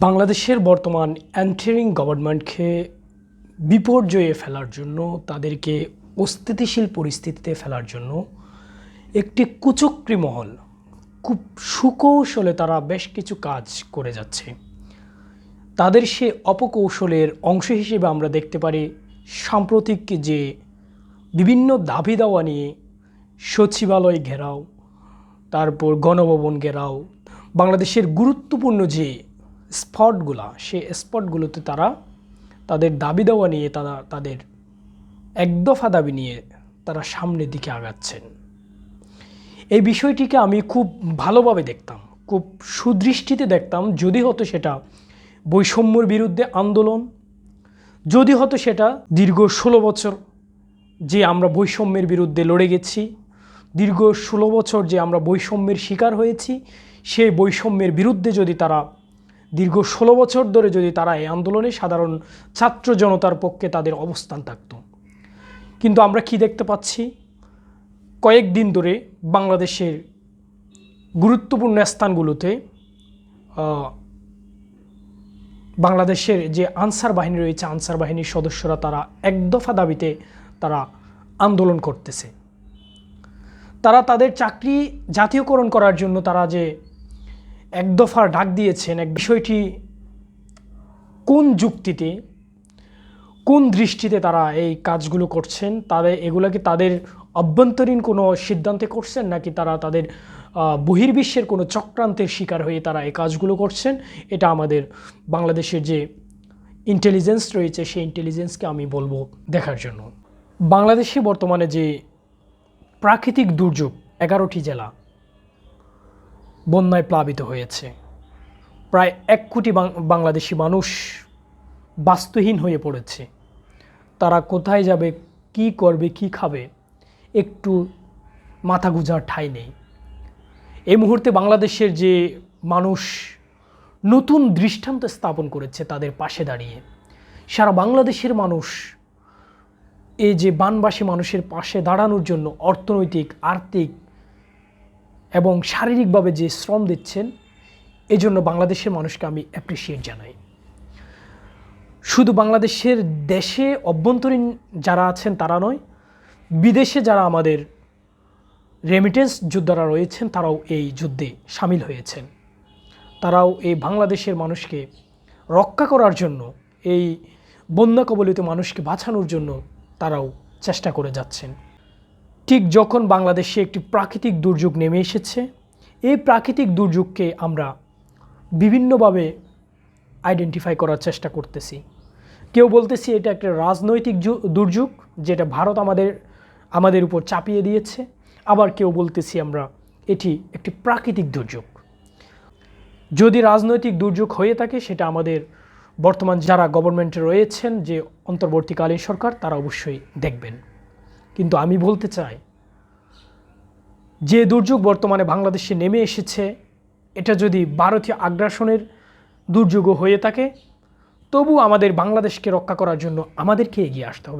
বাংলাদেশের বর্তমান অ্যান্টারিং গভর্নমেন্টকে বিপর্যয়ে ফেলার জন্য, তাদেরকে অস্থিতিশীল পরিস্থিতিতে ফেলার জন্য একটি কুচক্রী মহল, খুব সুকৌশলে তারা বেশ কিছু কাজ করে যাচ্ছে। তাদের সে অপকৌশলের অংশ হিসেবে আমরা দেখতে পারি সাম্প্রতিক যে বিভিন্ন দাবি দাওয়া নিয়ে সচিবালয় ঘেরাও, তারপর গণভবন ঘেরাও, বাংলাদেশের গুরুত্বপূর্ণ যে স্পটগুলা সে স্পটগুলোতে তারা তাদের দাবি দেওয়া নিয়ে তারা তাদের একদফা দাবি নিয়ে তারা সামনের দিকে আগাচ্ছেন। এই বিষয়টিকে আমি খুব ভালোভাবে দেখতাম, খুব সুদৃষ্টিতে দেখতাম, যদি হতো সেটা বৈষম্যর বিরুদ্ধে আন্দোলন, যদি হতো সেটা দীর্ঘ ষোলো বছর যে আমরা বৈষম্যের বিরুদ্ধে লড়ে গেছি, দীর্ঘ ষোলো বছর যে আমরা বৈষম্যের শিকার হয়েছি, সেই বৈষম্যের বিরুদ্ধে যদি তারা দীর্ঘ ষোলো বছর ধরে যদি তারা এই আন্দোলনে সাধারণ ছাত্র জনতার পক্ষে তাদের অবস্থান থাকতো। কিন্তু আমরা কি দেখতে পাচ্ছি? কয়েকদিন ধরে বাংলাদেশের গুরুত্বপূর্ণ স্থানগুলোতে বাংলাদেশের যে আনসার বাহিনী রয়েছে, আনসার বাহিনীর সদস্যরা তারা এক দফা দাবিতে তারা আন্দোলন করতেছে। তারা তাদের চাকরি জাতীয়করণ করার জন্য তারা যে এক দফার ডাক দিয়েছেন এক বিষয়টি কোন যুক্তিতে, কোন দৃষ্টিতে তারা এই কাজগুলো করছেন? তাদের, এগুলো কি তাদের অভ্যন্তরীণ কোনো সিদ্ধান্তে করছেন নাকি তারা তাদের বহির্বিশ্বের কোনো চক্রান্তের শিকার হয়ে তারা এই কাজগুলো করছেন? এটা আমাদের বাংলাদেশের যে ইন্টেলিজেন্স রয়েছে, সেই ইন্টেলিজেন্সকে আমি বলব দেখার জন্য। বাংলাদেশে বর্তমানে যে প্রাকৃতিক দুর্যোগ, এগারোটি জেলা বন্যায় প্লাবিত হয়েছে। প্রায় এক কোটি বাংলাদেশি মানুষ বাস্তুহীন হয়ে পড়েছে। তারা কোথায় যাবে, কি করবে, কি খাবে, একটু মাথা গুজার ঠাঁই নেই। এই মুহূর্তে বাংলাদেশের যে মানুষ নতুন দৃষ্টান্ত স্থাপন করেছে তাদের পাশে দাঁড়িয়ে, সারা বাংলাদেশের মানুষ এই যে বানবাসী মানুষের পাশে দাঁড়ানোর জন্য অর্থনৈতিক, আর্থিক এবং শারীরিকভাবে যে শ্রম দিচ্ছেন, এজন্য বাংলাদেশের মানুষকে আমি অ্যাপ্রিসিয়েট জানাই। শুধু বাংলাদেশের দেশে অভ্যন্তরীণ যারা আছেন তারা নয়, বিদেশে যারা আমাদের রেমিটেন্স যোদ্ধারা রয়েছেন, তারাও এই যুদ্ধে সামিল হয়েছেন। তারাও এই বাংলাদেশের মানুষকে রক্ষা করার জন্য, এই বন্যা কবলিত মানুষকে বাঁচানোর জন্য তারাও চেষ্টা করে যাচ্ছেন। ঠিক যখন বাংলাদেশে একটি প্রাকৃতিক দুর্যোগ নেমে এসেছে, এই প্রাকৃতিক দুর্যোগকে আমরা বিভিন্নভাবে আইডেন্টিফাই করার চেষ্টা করতেছি। কেউ বলতেছি এটা একটা রাজনৈতিক দুর্যোগ, যেটা ভারত আমাদের আমাদের উপর চাপিয়ে দিয়েছে। আবার কেউ বলতেছি আমরা এটি একটি প্রাকৃতিক দুর্যোগ। যদি রাজনৈতিক দুর্যোগ হয়ে থাকে, সেটা আমাদের বর্তমান যারা গভর্নমেন্টে রয়েছেন, যে অন্তর্বর্তীকালীন সরকার, তারা অবশ্যই দেখবেন। কিন্তু আমি বলতে চাই, যে দুর্যোগ বর্তমানে বাংলাদেশে নেমে এসেছে, এটা যদি ভারতীয় আগ্রাসনের দুর্যোগও হয়ে থাকে, তবু আমাদের বাংলাদেশকে রক্ষা করার জন্য আমাদেরকে এগিয়ে আসতে হবে।